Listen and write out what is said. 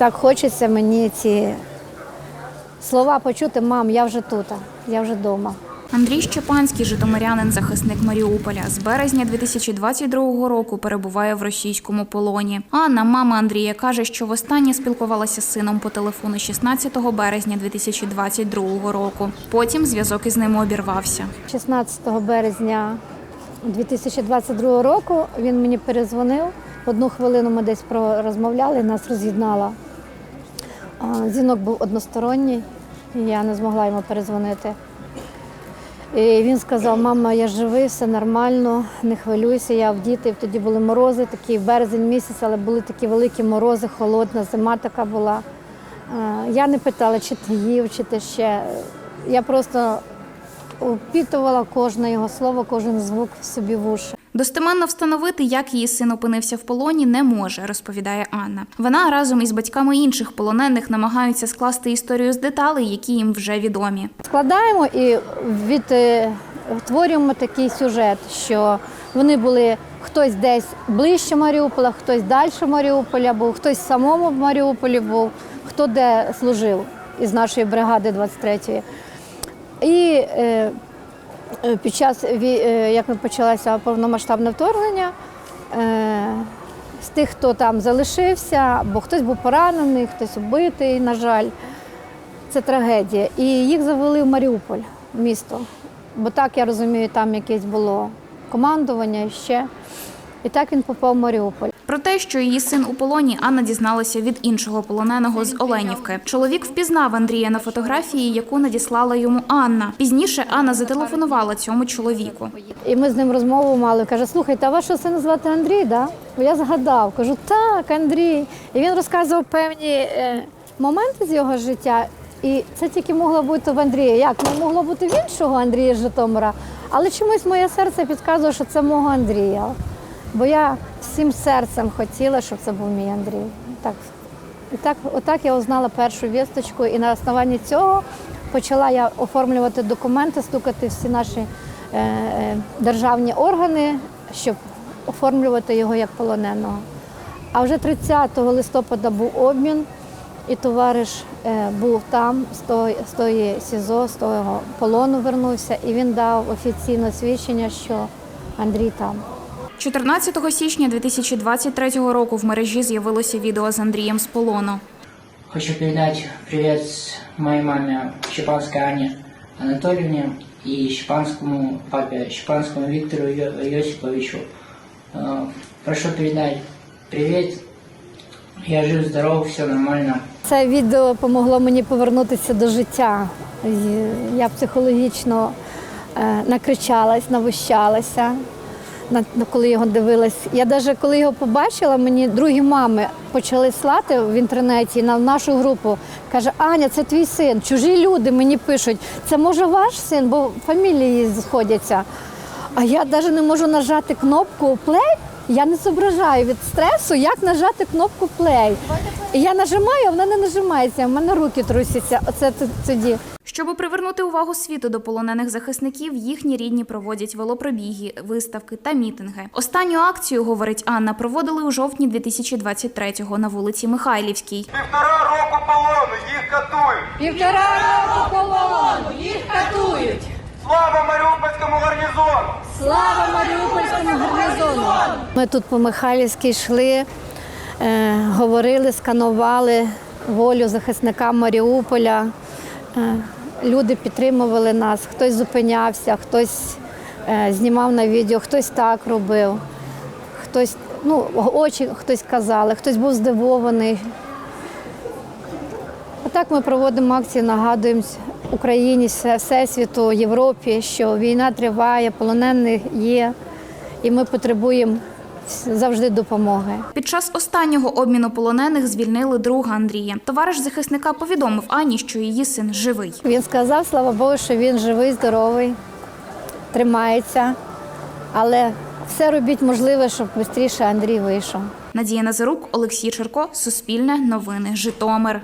так хочеться мені ці слова почути, мам, я вже тут, я вже вдома. Андрій Щепанський, житомирянин, захисник Маріуполя, з березня 2022 року перебуває в російському полоні. Анна, мама Андрія, каже, що востаннє спілкувалася з сином по телефону 16 березня 2022 року. Потім зв'язок із ним обірвався. 16 березня 2022 року він мені перезвонив. Одну хвилину ми десь розмовляли, нас роз'єднала. Дзвінок був односторонній, я не змогла йому перезвонити. І він сказав: мама, я живий, все нормально, не хвилюйся, я в діти. Тоді були морози, такі березень місяць, але були такі великі морози, холодна, зима така була. Я не питала, чи ти їв, чи ти ще. Я просто впітувала кожне його слово, кожен звук собі в уші. Достеменно встановити, як її син опинився в полоні, не може, розповідає Анна. Вона разом із батьками інших полонених намагаються скласти історію з деталей, які їм вже відомі. Складаємо і відтворюємо такий сюжет, що вони були хтось десь ближче Маріуполя, хтось далі Маріуполя був, хтось в самому Маріуполі був, хто де служив із нашої бригади 23-ї. І е, е, під час, е, як почалося повномасштабне вторгнення, е, з тих, хто там залишився, бо хтось був поранений, хтось убитий, на жаль. Це трагедія. І їх завели в Маріуполь, місто. Бо так я розумію, там якесь було командування ще. І так він попав в Маріуполь. Про те, що її син у полоні, Анна дізналася від іншого полоненого з Оленівки. Чоловік впізнав Андрія на фотографії, яку надіслала йому Анна. Пізніше Анна зателефонувала цьому чоловіку. І ми з ним розмову мали. Каже, слухайте, а вашого сина звати Андрій, да? Бо я згадав. Кажу, так, Андрій. І він розказував певні е, моменти з його життя. І це тільки могло бути в Андрія. Як не могло бути в іншого Андрія Житомира, але чомусь моє серце підказує, що це мого Андрія. Бо я всім серцем хотіла, щоб це був мій Андрій. Так, і так, отак я узнала першу вісточку, і на основанні цього почала я оформлювати документи, стукати всі наші е, е, державні органи, щоб оформлювати його як полоненого. А вже 30 листопада був обмін, і товариш е, був там, з тої, з тої СІЗО, з того полону вернувся, і він дав офіційне свідчення, що Андрій там. 14 січня 2023 року в мережі з'явилося відео з Андрієм з полону. Хочу передать привет моей маме Щепанской Анне Анатольевне и Щепанскому папе, Щепанскому Виктору Йо- Йосиповичу. Э, Прошу передать привет. Я жив, здоров, все нормально. Це відео допомогло мені повернутися до життя. Я психологічно е, накричалась, навищалася, на, на- коли його дивилась. Я навіть коли його побачила, мені другі мами почали слати в інтернеті на нашу групу. Каже, Аня, це твій син. Чужі люди мені пишуть, це може ваш син, бо фамілії сходяться. А я навіть не можу нажати кнопку плей. Я не зображаю від стресу, як нажати кнопку плей. І я нажимаю, а вона не нажимається. в мене руки трусяться. Оце тоді. Щоб привернути увагу світу до полонених захисників, їхні рідні проводять велопробіги, виставки та мітинги. Останню акцію, говорить Анна, проводили у жовтні 2023-го на вулиці Михайлівській. Півтора року полону, їх катують. Півтора року полону, їх катують. Слава Маріупольському гарнізону! Слава гарнізону! Ми тут по Михайлівській йшли, е, говорили, сканували волю захисникам Маріуполя. Е, люди підтримували нас, хтось зупинявся, хтось е, знімав на відео, хтось так робив, хтось, ну, очі хтось казали, хтось був здивований. А так ми проводимо акції, нагадуємо Україні, Всесвіту, Європі, що війна триває, полонених є, і ми потребуємо завжди допомоги. Під час останнього обміну полонених звільнили друга Андрія. Товариш захисника повідомив Ані, що її син живий. Він сказав, слава Богу, що він живий, здоровий, тримається, але все робіть можливе, щоб швидше Андрій вийшов. Надія Назарук, Олексій Черко, Суспільне, Новини, Житомир.